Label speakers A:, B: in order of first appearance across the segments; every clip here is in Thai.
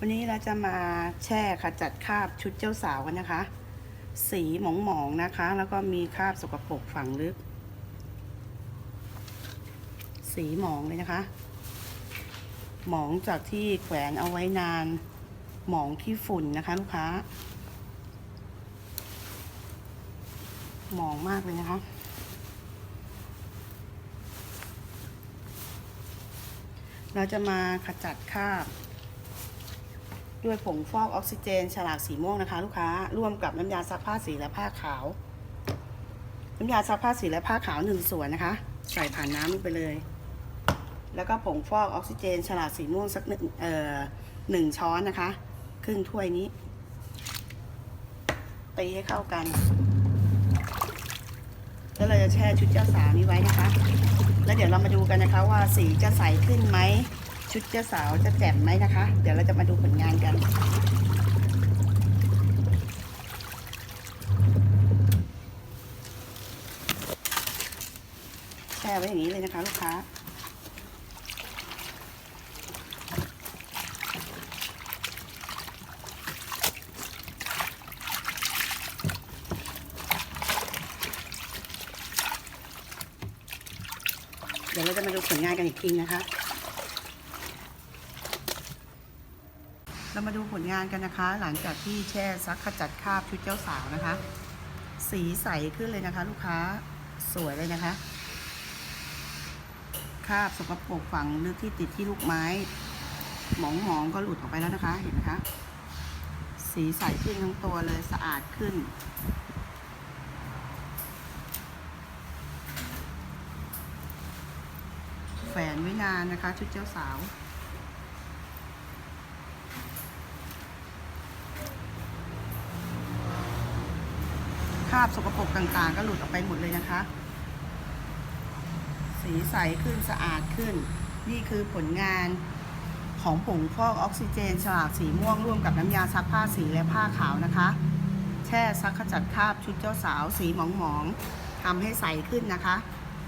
A: วันนี้เราจะมาแช่ขจัดคราบชุดเจ้าสาวกันนะคะ สีหมองๆนะคะ แล้วก็มีคราบสกปรกฝังลึก สีหมองเลยนะคะ หมองจากที่แขวนเอาไว้นาน หมองที่ฝุ่นนะคะ ลูกค้า หมองมากเลยนะคะเราจะมาขจัดคราบ ด้วยผงฟอกออกซิเจน ฉลากสีม่วงนะคะ ลูกค้าร่วมกับน้ำยาซักผ้าสีและผ้าขาว น้ำยาซักผ้าสีและผ้าขาวหนึ่งส่วนนะคะ ใส่ผ่านน้ำลงไปเลย แล้วก็ผงฟอกออกซิเจน ฉลากสีม่วงสักหนึ่งเอ่อหนึ่งช้อนนะคะ ครึ่งถ้วยนี้ตีให้เข้ากัน แล้วเราจะแช่ชุดเจ้าสาวนี้ไว้นะคะ แล้วเดี๋ยวเรามาดูกันนะคะว่าสีจะใสขึ้นไหม ชุดเจ้าสาวจะแจ่มไหมนะคะ เดี๋ยวเราจะมาดูผลงานกัน แช่ไว้อย่างนี้เลยนะคะ ลูกค้าเดี๋ยวเราจะมาดูผลงานกันอีกทีนะคะ เรามาดูผลงานกันนะคะ หลังจากที่แช่ซักขจัดคราบชุดเจ้าสาวนะคะ สีใสขึ้นเลยนะคะ ลูกค้าสวยเลยนะคะคราบสกปรกฝังลึกที่ติดที่ลูกไม้ หมองหมองก็หลุดออกไปแล้วนะคะเห็นไหมคะ สีใสขึ้นทั้งตัวเลยสะอาดขึ้น แฝนไว้นานนะคะ ชุดเจ้าสาว คราบสกปรกต่างๆ ก็หลุดออกไปหมดเลยนะคะ สีใสขึ้นสะอาดขึ้น นี่คือผลงานของผงฟอกออกซิเจนฉลากสีม่วงร่วมกับน้ำยาซักผ้าสีและผ้าขาวนะคะ แช่ซักขจัดคราบชุดเจ้าสาวสีหมองๆทำให้ใสขึ้นนะคะ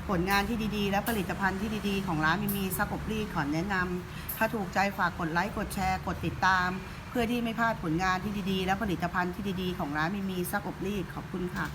A: ผลงานที่ดีๆ และผลิตภัณฑ์ที่ดีๆ ของร้านมีมีซักอบรีดขอแนะนำถ้าถูกใจฝากกดไลค์ กดแชร์ กดติดตาม เพื่อที่ไม่พลาดผลงานที่ดีๆ และผลิตภัณฑ์ที่ดีๆ ของร้านมีมีซักอบรีดขอบคุณค่ะ